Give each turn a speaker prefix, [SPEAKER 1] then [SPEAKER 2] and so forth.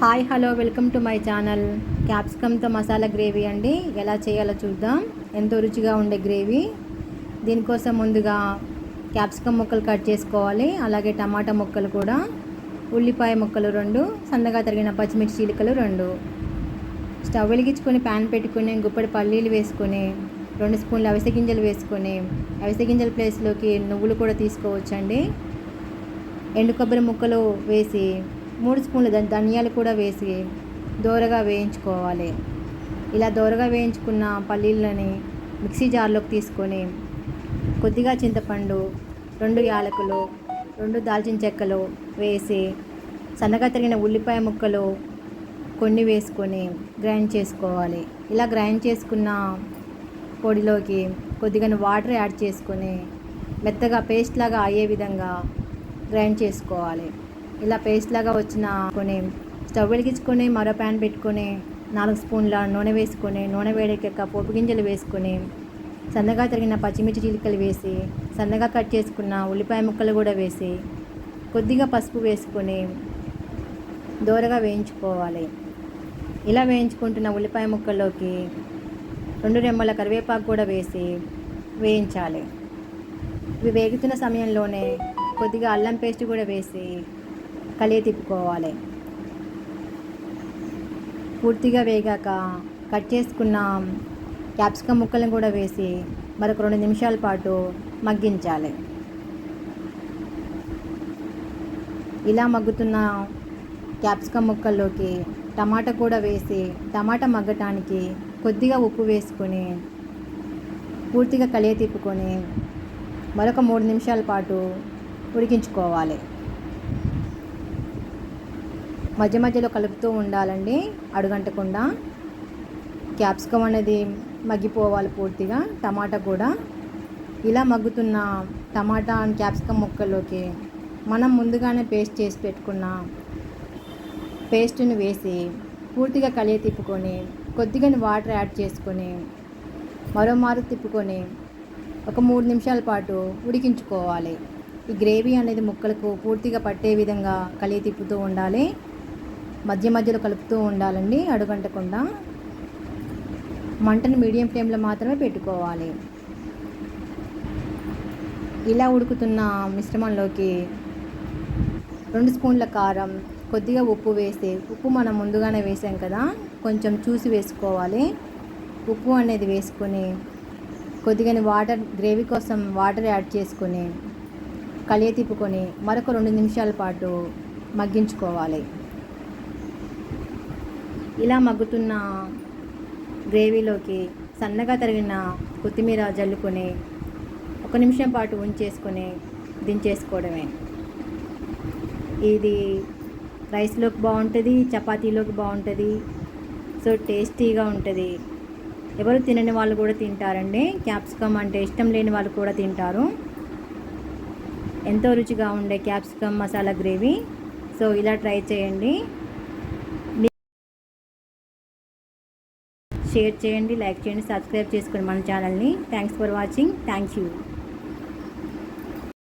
[SPEAKER 1] Hi hello welcome to my channel. క్యాప్సికమ్తో masala gravy అండి. ఎలా చేయాలో చూద్దాం. ఎంతో రుచిగా ఉండే గ్రేవీ. దీనికోసం ముందుగా క్యాప్సికమ్ ముక్కలు కట్ చేసుకోవాలి. అలాగే టమాటా ముక్కలు కూడా. ఉల్లిపాయ ముక్కలు రెండు. సన్నగా తరిగిన పచ్చిమిర్చి చీలికలు రెండు. స్టవ్ వెలిగించుకొని ప్యాన్ పెట్టుకుని గుప్పడి పల్లీలు వేసుకొని రెండు స్పూన్లు అవిసె గింజలు వేసుకొని అవిసె గింజల ప్లేస్లోకి నువ్వులు కూడా తీసుకోవచ్చండి. ఎండు కొబ్బరి ముక్కలు వేసి మూడు స్పూన్లు ధనియాలు కూడా వేసి దోరగా వేయించుకోవాలి. ఇలా దోరగా వేయించుకున్న పల్లీలని మిక్సీ జార్లోకి తీసుకొని కొద్దిగా చింతపండు రెండు యాలకులు రెండు దాల్చిన చెక్కలు వేసి సన్నగా తరిగిన ఉల్లిపాయ ముక్కలు కొన్ని వేసుకొని గ్రైండ్ చేసుకోవాలి. ఇలా గ్రైండ్ చేసుకున్న పొడిలోకి కొద్దిగా వాటర్ యాడ్ చేసుకొని మెత్తగా పేస్ట్ లాగా అయ్యే విధంగా గ్రైండ్ చేసుకోవాలి. ఇలా పేస్ట్ లాగా వచ్చిన కొన్ని స్టవ్ వెలిగించుకొని మరో ప్యాన్ పెట్టుకొని నాలుగు స్పూన్ల నూనె వేసుకొని నూనె వేడెక్కాక పోపు గింజలు వేసుకొని సన్నగా తరిగిన పచ్చిమిర్చి చిలికలు వేసి సన్నగా కట్ చేసుకున్న ఉల్లిపాయ ముక్కలు కూడా వేసి కొద్దిగా పసుపు వేసుకొని దోరగా వేయించుకోవాలి. ఇలా వేయించుకుంటున్న ఉల్లిపాయ ముక్కల్లోకి రెండు రెమ్మల కరివేపాకు కూడా వేసి వేయించాలి. ఇవి వేగుతున్న సమయంలోనే కొద్దిగా అల్లం పేస్ట్ కూడా వేసి కలియ తిప్పుకోవాలి. పూర్తిగా వేగాక కట్ చేసుకున్న క్యాప్సికమ్ ముక్కలను కూడా వేసి మరొక రెండు నిమిషాల పాటు మగ్గించాలి. ఇలా మగ్గుతున్న క్యాప్సికమ్ ముక్కల్లోకి టమాటా కూడా వేసి టమాటా మగ్గటానికి కొద్దిగా ఉప్పు వేసుకొని పూర్తిగా కలియ తిప్పుకొని మరొక మూడు నిమిషాల పాటు ఉడికించుకోవాలి. మధ్య మధ్యలో కలుపుతూ ఉండాలండి అడుగంటకుండా. క్యాప్సికమ్ అనేది మగ్గిపోవాలి పూర్తిగా టమాటా కూడా. ఇలా మగ్గుతున్న టమాటా అండ్ క్యాప్సికమ్ ముక్కల్లోకి మనం ముందుగానే పేస్ట్ చేసి పెట్టుకున్న పేస్ట్ని వేసి పూర్తిగా కలియ తిప్పుకొని కొద్దిగా వాటర్ యాడ్ చేసుకొని మరోమారు తిప్పుకొని ఒక మూడు నిమిషాల పాటు ఉడికించుకోవాలి. ఈ గ్రేవీ అనేది ముక్కలకు పూర్తిగా పట్టే విధంగా కలియ తిప్పుతూ ఉండాలి. మధ్య మధ్యలో కలుపుతూ ఉండాలండి అడుగంటకుండా. మంటను మీడియం ఫ్లేమ్లో మాత్రమే పెట్టుకోవాలి. ఇలా ఉడుకుతున్న మిశ్రమంలోకి రెండు స్పూన్ల కారం కొద్దిగా ఉప్పు వేసి ఉప్పు మనం ముందుగానే వేసాం కదా కొంచెం చూసి వేసుకోవాలి. ఉప్పు అనేది వేసుకొని కొద్దిగా వాటర్ గ్రేవీ కోసం వాటర్ యాడ్ చేసుకొని కలియ తిప్పుకొని మరొక రెండు నిమిషాల పాటు మగ్గించుకోవాలి. ఇలా మగ్గుతున్న గ్రేవీలోకి సన్నగా తరిగిన కొత్తిమీర జల్లుకొని ఒక నిమిషం పాటు ఉంచేసుకొని దించేసుకోవడమే. ఇది రైస్లోకి బాగుంటుంది చపాతీలోకి బాగుంటుంది సో టేస్టీగా ఉంటుంది. ఎవరు తినని వాళ్ళు కూడా తింటారండి. క్యాప్సికమ్ అంటే ఇష్టం లేని వాళ్ళు కూడా తింటారు. ఎంతో రుచిగా ఉండే క్యాప్సికమ్ మసాలా గ్రేవీ. సో ఇలా ట్రై చేయండి. షేర్ చేయండి లైక్ చేయండి సబ్స్క్రైబ్ చేసుకోండి మన ఛానల్ని. Thanks for watching thank you